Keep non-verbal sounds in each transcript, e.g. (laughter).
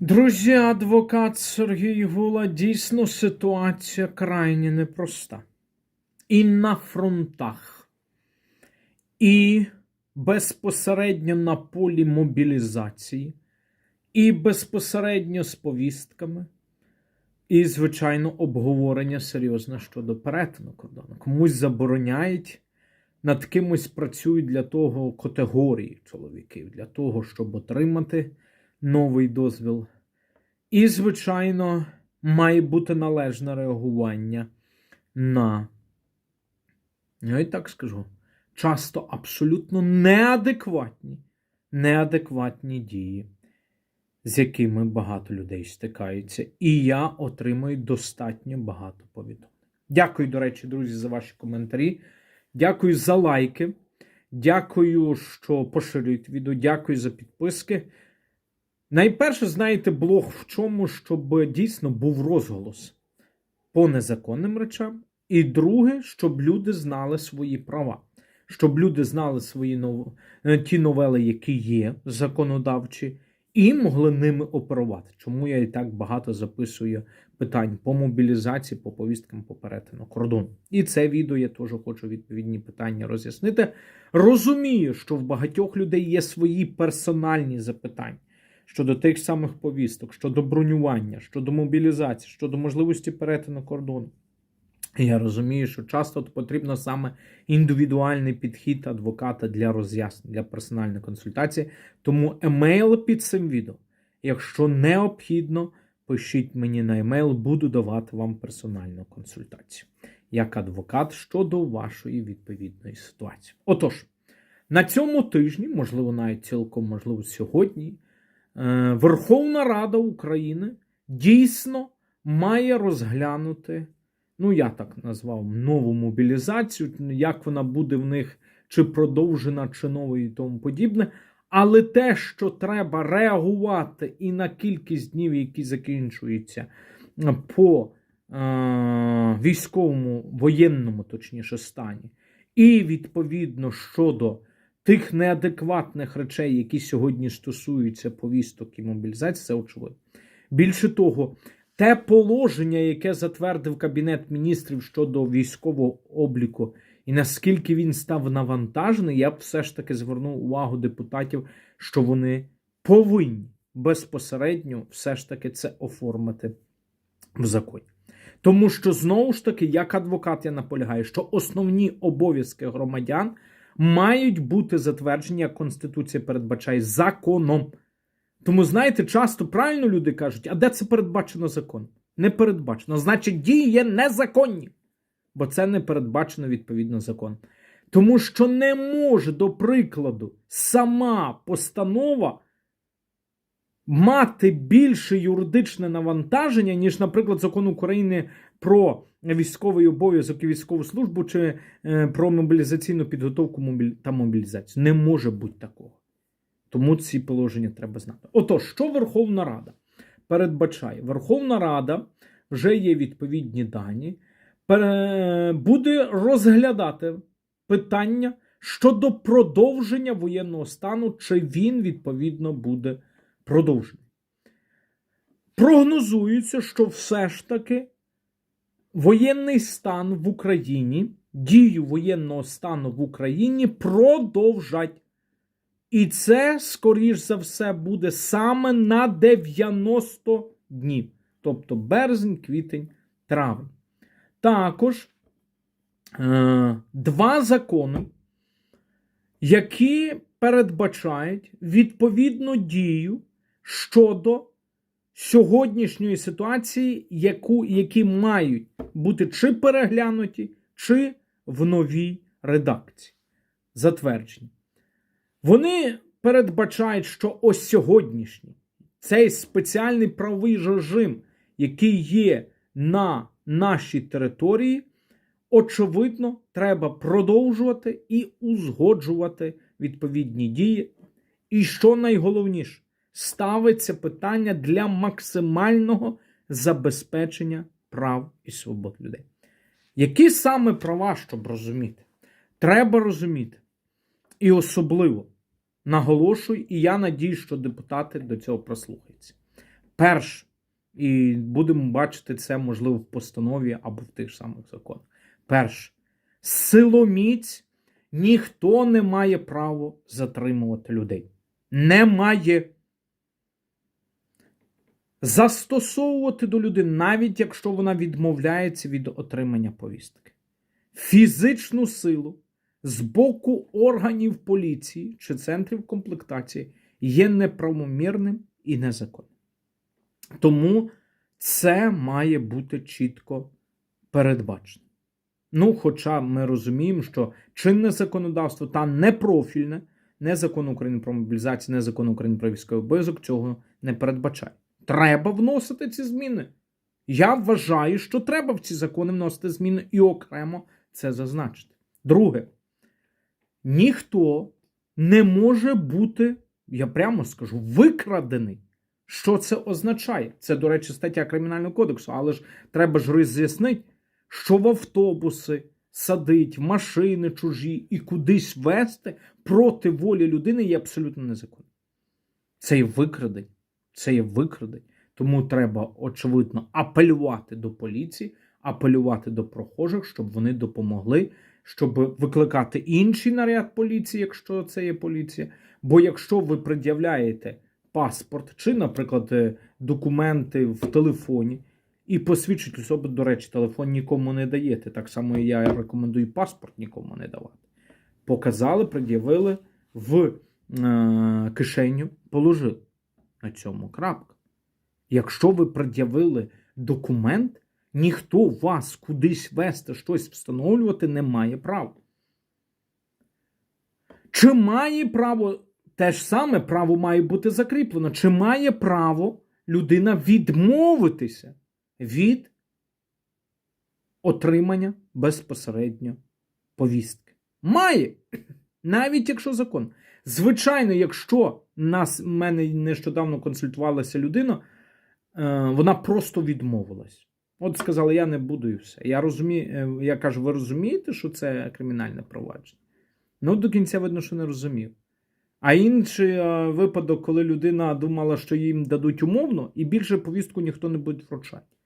Друзі, адвокат Сергій Гула, дійсно ситуація крайне непроста. І на фронтах, і безпосередньо на полі мобілізації, і безпосередньо з повістками, і, звичайно, обговорення серйозне щодо перетину кордону. Комусь забороняють, над кимось працюють для того категорії чоловіків, для того, щоб отримати новий дозвіл. І, звичайно, має бути належне реагування на, я і так скажу, часто абсолютно неадекватні, неадекватні дії, з якими багато людей стикаються. І я отримую достатньо багато повідомлень. Дякую, до речі, друзі, за ваші коментарі. Дякую за лайки. Дякую, що поширюєте відео. Дякую за підписки. Найперше, знаєте, блог в чому, щоб дійсно був розголос по незаконним речам. І друге, щоб люди знали свої права, щоб люди знали свої нов... е, ті новели, які є законодавчі, і могли ними оперувати. Чому я і так багато записую питань по мобілізації, по повісткам по перетину кордону. І це відео я теж хочу відповідні питання роз'яснити. Розумію, що в багатьох людей є свої персональні запитання щодо тих самих повісток, щодо бронювання, щодо мобілізації, щодо можливості перетину кордону. Я розумію, що часто потрібно саме індивідуальний підхід адвоката для роз'яснень, для персональної консультації. Тому емейл під цим відео. Якщо необхідно, пишіть мені на емейл, буду давати вам персональну консультацію як адвокат щодо вашої відповідної ситуації. Отож, на цьому тижні, можливо, навіть цілком можливо сьогодні, Верховна Рада України дійсно має розглянути, ну я так назвав, нову мобілізацію, як вона буде в них чи продовжена, чи нова і тому подібне. Але те, що треба реагувати і на кількість днів, які закінчуються е, по е, військовому, воєнному, точніше, стані, і відповідно щодо тих неадекватних речей, які сьогодні стосуються повісток і мобілізації, це очевидно. Більше того, те положення, яке затвердив Кабінет міністрів щодо військового обліку, і наскільки він став навантажений, я б все ж таки звернув увагу депутатів, що вони повинні безпосередньо все ж таки це оформити в законі. Тому що знову ж таки, як адвокат, я наполягаю, що основні обов'язки громадян мають бути затверджені, як Конституція передбачає законом. Тому, знаєте, часто правильно люди кажуть, а де це передбачено законом? Не передбачено. Значить, дії є незаконні, бо це не передбачено відповідно законом. Тому що не може, до прикладу, сама постанова мати більше юридичне навантаження, ніж, наприклад, закон України про військовий обов'язок і військову службу чи е, про мобілізаційну підготовку та мобілізацію. Не може бути такого. Тому ці положення треба знати. Отож, що Верховна Рада передбачає? Верховна Рада вже є відповідні дані, пере- буде розглядати питання щодо продовження воєнного стану, чи він відповідно буде продовжений. Прогнозується, що все ж таки воєнний стан в Україні, дію воєнного стану в Україні продовжать. І це, скоріш за все, буде саме на 90 днів. Тобто березень, квітень, травень. Також е, два закони, які передбачають відповідну дію щодо сьогоднішньої ситуації, яку, які мають бути чи переглянуті, чи в новій редакції. Затверджені. Вони передбачають, що ось сьогоднішній цей спеціальний правовий режим, який є на нашій території, очевидно, треба продовжувати і узгоджувати відповідні дії. І що найголовніше, ставиться питання для максимального забезпечення прав і свобод людей. Які саме права, щоб розуміти? Треба розуміти. І особливо наголошую, і я надію, що депутати до цього прослухаються. Перше, і будемо бачити це, можливо, в постанові або в тих самих законах. Перше, силоміць ніхто не має права затримувати людей. Не має застосовувати до людини, навіть якщо вона відмовляється від отримання повістки. Фізичну силу з боку органів поліції чи центрів комплектації є неправомірним і незаконним. Тому це має бути чітко передбачено. Ну, хоча ми розуміємо, що чинне законодавство та непрофільне, не закон України про мобілізацію, не закон України про військовий обов'язок цього не передбачає. Треба вносити ці зміни. Я вважаю, що треба в ці закони вносити зміни і окремо це зазначити. Друге, ніхто не може бути, я прямо скажу, викрадений. Що це означає? Це, до речі, стаття Кримінального кодексу, але ж треба ж роз'яснити, що в автобуси садить, в машини чужі і кудись вести проти волі людини є абсолютно незаконно. Це є викрадень. Це є викрадень. Тому треба, очевидно, апелювати до поліції, апелювати до прохожих, щоб вони допомогли, щоб викликати інший наряд поліції, якщо це є поліція. Бо якщо ви пред'являєте паспорт чи, наприклад, е, документи в телефоні і посвідчить особи, до речі, телефон нікому не даєте. Так само і я рекомендую паспорт нікому не давати. Показали, пред'явили в е, кишеню, положили. На цьому крапка. Якщо ви пред'явили документ, ніхто вас кудись вести, щось встановлювати не має права. Чи має право, те ж саме право має бути закріплено, чи має право людина відмовитися від отримання безпосередньо повістки? Має, (clears throat) навіть якщо закон. Звичайно, якщо нас мене нещодавно консультувалася людина, е, вона просто відмовилась. От сказала, я не буду і все. Я розумію, е, я кажу, ви розумієте, що це кримінальне провадження? Ну, до кінця видно, що не розумів. А інший е, випадок, коли людина думала, що їм дадуть умовно, і більше повістку ніхто не буде вручати.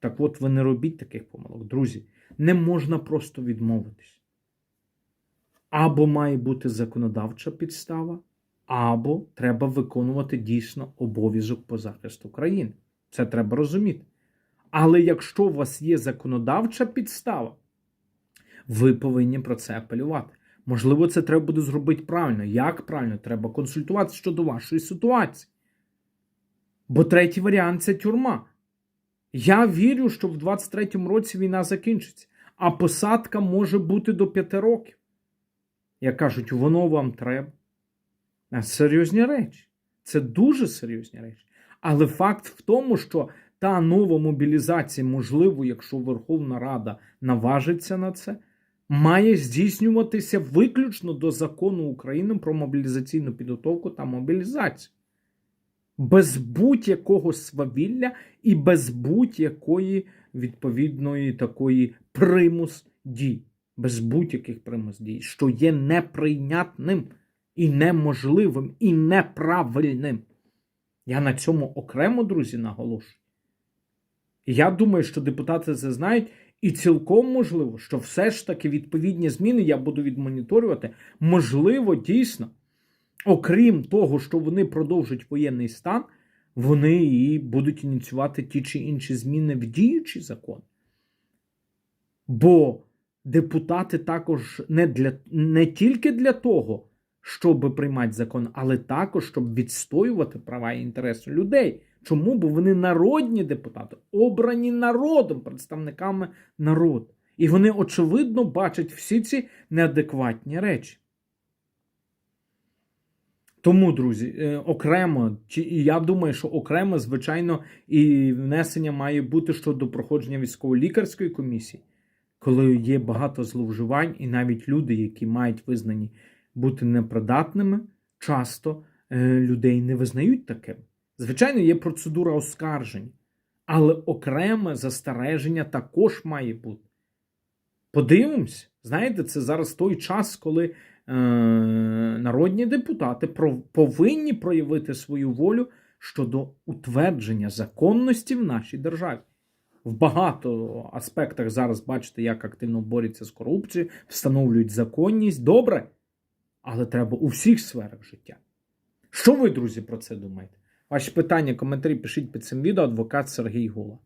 Так от ви не робіть таких помилок. Друзі, не можна просто відмовитись. Або має бути законодавча підстава, або треба виконувати дійсно обов'язок по захисту країни. Це треба розуміти. Але якщо у вас є законодавча підстава, ви повинні про це апелювати. Можливо, це треба буде зробити правильно. Як правильно? Треба консультуватися щодо вашої ситуації. Бо третій варіант це тюрма. Я вірю, що в 23-му році війна закінчиться, а посадка може бути до 5 років. Як кажуть, воно вам треба. Серйозні речі. Це дуже серйозні речі. Але факт в тому, що та нова мобілізація, можливо, якщо Верховна Рада наважиться на це, має здійснюватися виключно до закону України про мобілізаційну підготовку та мобілізацію. Без будь-якого свавілля і без будь-якої відповідної такої примус дій без будь-яких примус дій, що є неприйнятним і неможливим, і неправильним. Я на цьому окремо, друзі, наголошую. Я думаю, що депутати це знають, і цілком можливо, що все ж таки відповідні зміни я буду відмоніторювати. Можливо, дійсно, окрім того, що вони продовжують воєнний стан, вони і будуть ініціювати ті чи інші зміни в діючий закон. Бо депутати також не для не тільки для того, щоб приймати закон, але також щоб відстоювати права і інтереси людей. Чому? Бо вони народні депутати, обрані народом, представниками народу. І вони, очевидно, бачать всі ці неадекватні речі. Тому, друзі, е, окремо, і я думаю, що окремо, звичайно, і внесення має бути щодо проходження військово-лікарської комісії коли є багато зловживань, і навіть люди, які мають визнані бути непридатними, часто е, людей не визнають таким. Звичайно, є процедура оскаржень, але окреме застереження також має бути. Подивимось, знаєте, це зараз той час, коли е, народні депутати повинні проявити свою волю щодо утвердження законності в нашій державі. В багато аспектах зараз бачите, як активно борються з корупцією, встановлюють законність. Добре, але треба у всіх сферах життя. Що ви, друзі, про це думаєте? Ваші питання, коментарі пишіть під цим відео. Адвокат Сергій Гула.